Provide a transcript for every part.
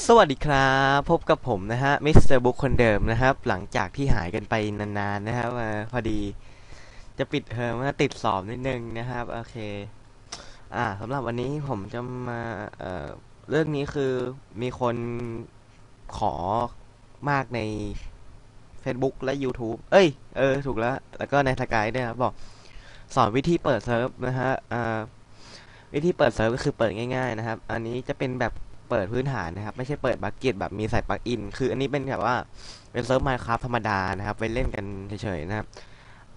สวัสดีครับ พบกับผมนะฮะมิสเตอร์บุ๊กคนเดิมนะครับ หลังจากที่หายกันไปนานๆนะครับพอดี จะปิดเทอมติดสอบนิดนึงนะครับโอเค อ่าสำหรับวันนี้ผมจะมาเอ่อเรื่องนี้คือมีคนขอมากใน Facebook และ YouTube เอ้ย เออ ถูกแล้ว แล้วก็ในสกายด้วยครับบอกสอนวิธีเปิดเซิร์ฟนะฮะอ่าวิธีเปิดเซิร์ฟก็คือเปิดง่าย ๆ นะครับ อันนี้จะเป็นแบบ เปิดพื้นฐานนะครับ ไม่ใช่เปิดบัคเก็ตแบบมีใส่ปลั๊กอิน คืออันนี้เป็นแบบว่าเป็นเซิร์ฟ Minecraft ธรรมดานะครับไว้เล่นกันเฉยๆนะครับ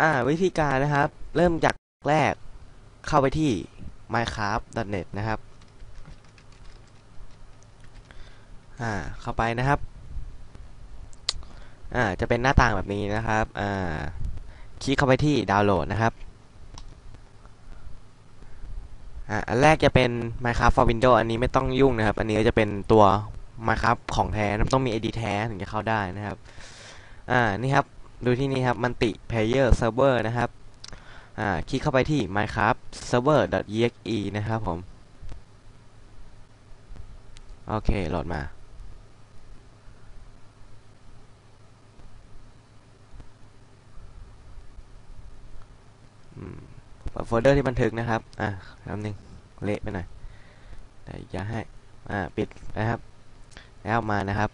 อ่า วิธีการนะครับ เริ่มจากแรกเข้าไปที่ minecraft.net นะครับ อ่า เข้าไปนะครับ อ่า จะเป็นหน้าต่างแบบนี้นะครับ อ่า คลิกเข้าไปที่ดาวน์โหลดนะครับ อ่าอันแรกจะเป็น Minecraft for Windows อันนี้ไม่ต้องยุ่งนะครับ อันนี้จะเป็นตัว Minecraft ของแท้ต้องมี ID แท้ถึงจะเข้าได้นะครับ อ่า นี่ครับ ดูที่นี่ครับ Multi Player Server นะครับ อ่า คลิกเข้าไปที่ minecraft server.exe นะครับผม โอเค โหลดมา อืมเปิด โฟลเดอร์ที่บันทึกนะครับ อะแป๊บนึงเละไปหน่อยแต่อย่าให้ อ่า ปิดนะครับ แล้วมานะครับ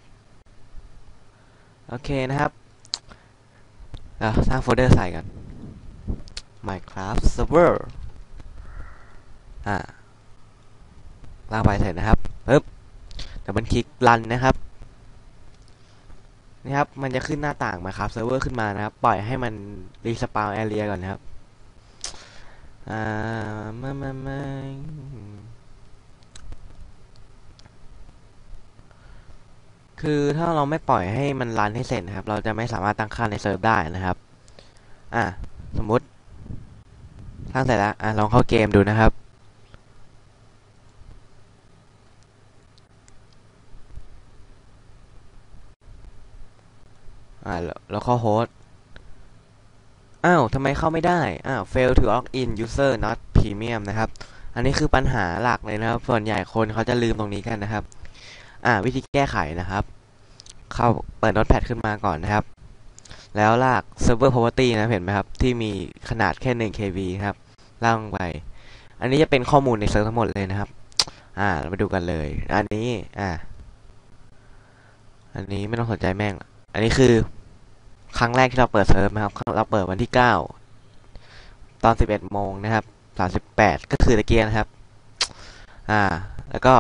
โอเคนะครับอะสร้างโฟลเดอร์ใส่กัน Minecraft Server อ่าลากไปเสร็จนะครับปึ๊บเดี๋ยวมันคลิกรันนะครับนี่ครับ มันจะขึ้นหน้าต่าง Minecraft Server ขึ้นมานะครับ ปล่อยให้มันรีสปาวแอเรียก่อนนะครับ อ่ามามามาคือถ้าเราไม่ปล่อยให้มันรันให้เสร็จนะครับ เราจะไม่สามารถตั้งค่าในเซิร์ฟได้นะครับ อ่าสมมุติสร้งเสร็จแล้วอะลองเข้าเกมดูนะครับอ่าแล้วแล้วเข้าโฮสต์ อ้าวทำไมเข้าไม่ได้ อ้าว fail to log in user not premium นะครับ อันนี้คือปัญหาหลักเลยนะครับ ส่วนใหญ่คนเขาจะลืมตรงนี้กันนะครับ อ่า วิธีแก้ไขนะครับ เข้าเปิด notepad ขึ้นมาก่อนนะครับ แล้วลาก server property นะเห็นไหมครับ ที่มีขนาดแค่ 1 kb ครับลากลงไป อันนี้จะเป็นข้อมูลในเซิร์ฟทั้งหมดเลยนะครับ อ่า เรามาดูกันเลย อันนี้ อ่า อันนี้ไม่ต้องสนใจแม่ง อันนี้คือ ครั้งแรกที่เราเปิดเซิร์ฟนะครับ เราเปิดวันที่ 9 ตอน 11โมงนะครับ 38 ก็คือตะเกียนะครับ อ่า แล้วก็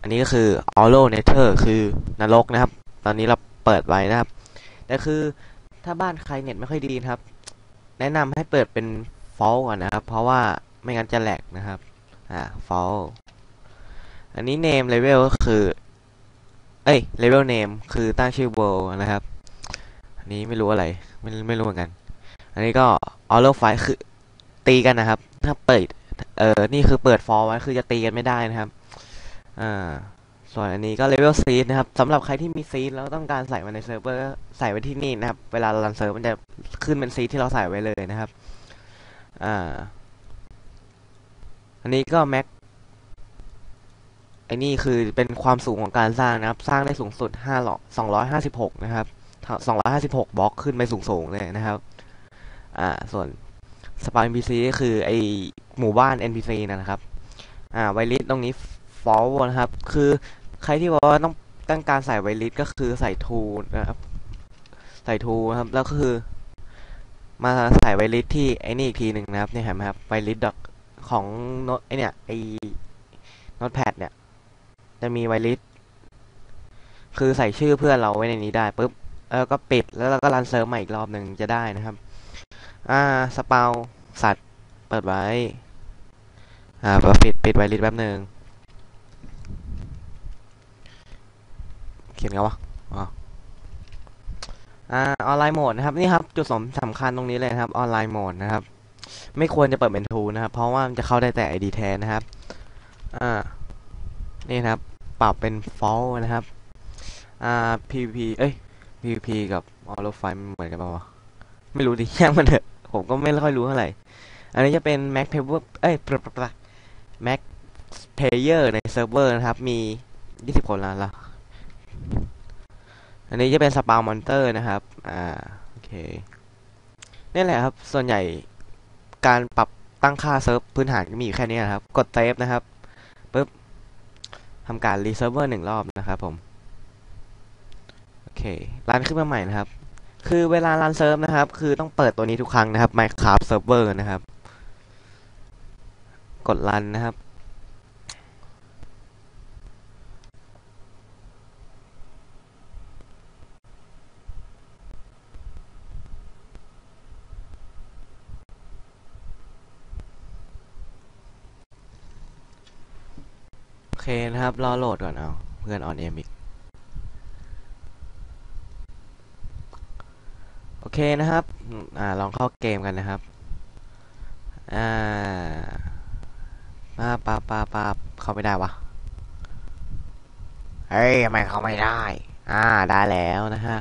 อันนี้ก็คือ Hollow Nether คือนรกนะครับ ตอนนี้เราเปิดไว้นะครับ แต่คือถ้าบ้านใครเน็ตไม่ค่อยดีนะครับ แนะนำให้เปิดเป็น f a l ก่อนนะครับ เพราะว่าไม่งั้นจะแหลกนะครับ อ่า Fall อันนี้ Name Level ก็คือ เอ้ย Level Name คือตั้งชื่อ World นะครับ อันนี้ไม่รู้อะไร ไม่ไม่รู้เหมือนกัน อันนี้ก็ Hollow Fight คือตีกันนะครับ ถ้าเปิด เออนี่คือเปิด Fall ไว้คือจะตีกันไม่ได้นะครับ อ่า ส่วนอันนี้ก็ level seed นะครับสำหรับใครที่มี seed แล้วต้องการใส่มาในเซิร์ฟเวอร์ก็ใส่ไว้ที่นี่นะครับ เวลารันเซิร์ฟมันจะขึ้นเป็น seed ที่เราใส่ไว้เลยนะครับ อ่า อันนี้ก็ max ไอ้นี่คือเป็นความสูงของการสร้างนะครับ สร้างได้สูงสุด5หลอก256 นะครับ 256 บล็อกขึ้นไปสูงๆเลยนะครับ อ่า ส่วน spawn NPC ก็คือไอหมู่บ้าน NPC นะครับ อ่า ไวลิสตรงนี้ forward นะครับ คือใครที่บอกว่าต้องต้องการใส่ไวลิสก็คือใส่ทูนะครับ ใส่ทูนะครับ แล้วก็คือ มาใส่ไวลิสที่ไอ้นี่อีกทีหนึ่งนะครับ เนี่ยเห็นไหมครับ ไวลิสดอกของโน้ตไอเนี่ยไอโน้ตแพดเนี่ย จะมีไวลิสคือใส่ชื่อเพื่อนเราไว้ในนี้ได้ปุ๊บ แล้วก็ปิดแล้วเราก็รันเซิร์ฟใหม่อีกรอบหนึ่งจะได้นะครับ อ่าสเปาสัตว์เปิดไว้ อ่าปิดปิดไวลิสแป๊บหนึ่งเขียนไงวะอ๋ออ่าออนไลน์โหมดนะครับนี่ครับจุดสำสำคัญตรงนี้เลยนะครับออนไลน์โหมดนะครับ ไม่ควรจะเปิดเป็นทูนะครับ เพราะว่ามันจะเข้าได้แต่ ID แทนนะครับอ่านี่นะครับ ปรับเป็น false นะครับอ่า PVP เอ้ย PVP กับ Auto f i มันเหมือนกันปะวะไม่รู้ดิช่งมันเถอะผมก็ไม่ค่อยรู้เท่าไหร่ อันนี้จะเป็น Mac Paper เอ้ย Mac Player ในเซิร์ฟเวอร์นะครับ มี 20 คนแล้วล่ะอันนี้จะเป็นสปาวมอนเตอร์นะครับ อ่า โอเค นี่แหละครับ ส่วนใหญ่การปรับตั้งค่าเซิร์ฟพื้นฐานก็มีอยู่แค่นี้นะครับ กดเซฟนะครับปุ๊บทำการรีเซิร์ฟเวอร์หนึ่งรอบนะครับผม เครันขึ้นมาใหม่นะครับ คือเวลารันเซิร์ฟนะครับ คือต้องเปิดตัวนี้ทุกครั้งนะครับ Minecraft Server นะครับ กดรันนะครับโอเคนะครับ รอโหลดก่อนเอา เพื่อนออนเอมอีก โอ เคนะครับ อ่า ลองเข้าเกมกันนะครับ อ่ามาปาปาปาเข้าไม่ได้วะ เฮ้ยทำไมเข้าไม่ได้ อ่า ได้แล้วนะฮะ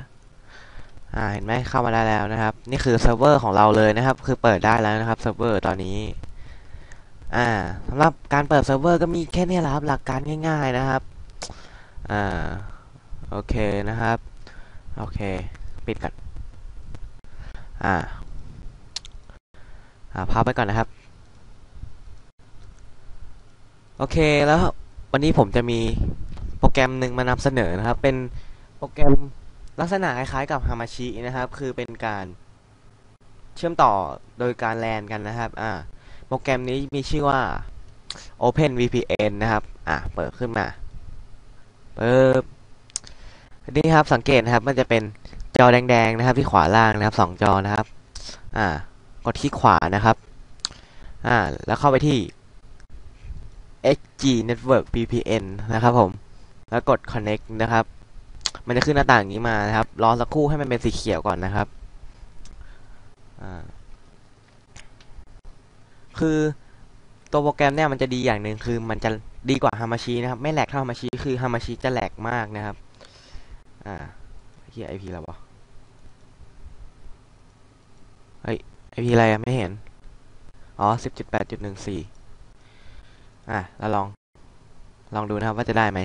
อ่า เห็นไหมเข้ามาได้แล้วนะครับ นี่คือเซิร์ฟเวอร์ของเราเลยนะครับ คือเปิดได้แล้วนะครับเซิร์ฟเวอร์ตอนนี้ อ่าสำหรับการเปิดเซิร์ฟเวอร์ก็มีแค่นี้แหละครับ หลักการง่าย ๆนะครับ อ่า โอเคนะครับ โอเค ปิดก่อน อ่าอ่าพับไปก่อนนะครับ โอเคแล้ววันนี้ผมจะมีโปรแกรมหนึ่งมานำเสนอนะครับ เป็นโปรแกรมลักษณะคล้ายๆกับ Hamachi นะครับ คือเป็นการเชื่อมต่อโดยการแลนกันนะครับ อ่า โปรแกรมนี้มีชื่อว่า Open VPN นะครับ อะเปิดขึ้นมาเปิบนี่ครับสังเกตนะครับ มันจะเป็น จอแดงๆนะครับ ที่ขวาล่างนะครับสองจอนะครับ อ่ากดที่ขวานะครับ อ่า แล้วเข้าไปที่ XG Network VPN นะครับผม แล้วกด Connect นะครับ มันจะขึ้นหน้าต่างอย่างนี้มานะครับ รอสักครู่ให้มันเป็นสีเขียวก่อนนะครับอ่าคือตัวโปรแกรมเนี่ยมันจะดีอย่างหนึ่งคือมันจะดีกว่า Hamachi นะครับ ไม่แหลกเท่า Hamachi คือ Hamachi จะแหลกมากนะครับ อ่าเฮีย IP แล้ววะ เฮ้ย IP อะไรอะไม่เห็น อ๋อสิบจุดแปดจุดหนึ่งสี่อะ แล้วลอง ลองดูนะครับว่าจะได้ไหม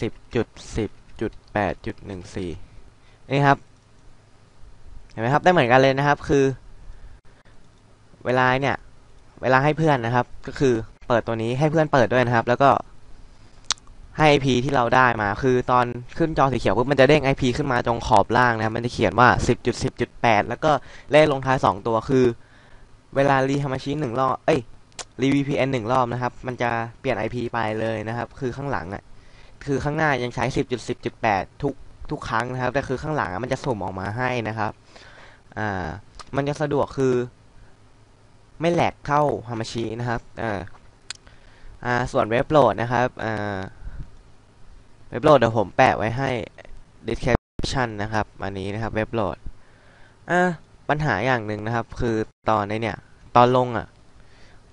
สิบจุดสิบจุดแปดจุดหนึ่งสี่นี่ครับ เห็นไหมครับ ได้เหมือนกันเลยนะครับ คือ เวลาเนี่ย เวลาให้เพื่อนนะครับ ก็คือเปิดตัวนี้ให้เพื่อนเปิดด้วยนะครับ แล้วก็ ให้ IP ที่เราได้มา คือตอนขึ้นจอสีเขียวปุ๊บมันจะเด้ง IP ขึ้นมาตรงขอบล่างนะครับมันจะเขียนว่า 10.10.8 แล้วก็เลขลงท้าย 2 ตัวคือ เวลารีทำมาชีหนึ่งรอบ เอ้ยรี VPN หนึ่งรอบนะครับ มันจะเปลี่ยน IP ไปเลยนะครับ คือข้างหลังอะ คือข้างหน้ายังใช้ 10.10.8 ทุกทุกครั้งนะครับ แต่คือข้างหลังมันจะสุ่มออกมาให้นะครับ อ่า มันจะสะดวกคือ ไม่แหลกเท่าฮามาชินะครับ อ่า อ่า ส่วนเว็บโหลดนะครับ อ่า เว็บโหลดเดี๋ยวผมแปะไว้ให้ description นะครับ อันนี้นะครับเว็บโหลดอ่าปัญหาอย่างหนึ่งนะครับ คือตอนในเนี่ย ตอนลงอะ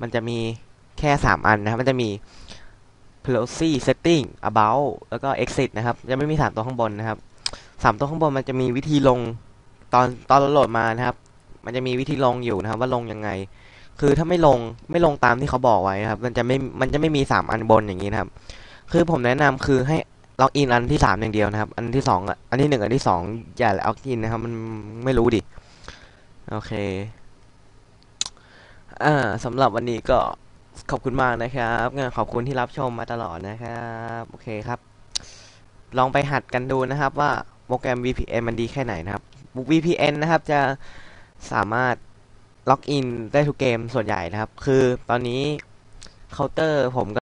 มันจะมีแค่สามอันนะครับ มันจะมี policy setting about แล้วก็ exit นะครับ จะไม่มีสามตัวข้างบนนะครับสามตัวข้างบนมันจะมีวิธีลงตอนตอนโหลดมานะครับ มันจะมีวิธีลงอยู่นะครับ ว่าลงยังไง คือถ้าไม่ลงไม่ลงตามที่เขาบอกไว้นะครับ มันจะไม่มันจะไม่มีสามอันบนอย่างนี้นะครับ คือผมแนะนำคือให้ ล็อกอินอันที่สามอย่างเดียวนะครับ อันที่สองอะอันที่หนึ่งอันที่สองอย่าล็อกอินนะครับ มันไม่รู้ดิ โอเค อ่าสำหรับวันนี้ก็ขอบคุณมากนะครับงั้นขอบคุณที่รับชมมาตลอดนะครับ โอเคครับ ลองไปหัดกันดูนะครับ ว่าโปรแกรม VPN มันดีแค่ไหนนะครับ VPN นะครับจะสามารถล็อกอินได้ทุกเกมส่วนใหญ่นะครับ คือตอนนี้เคาน์เตอร์ผมก็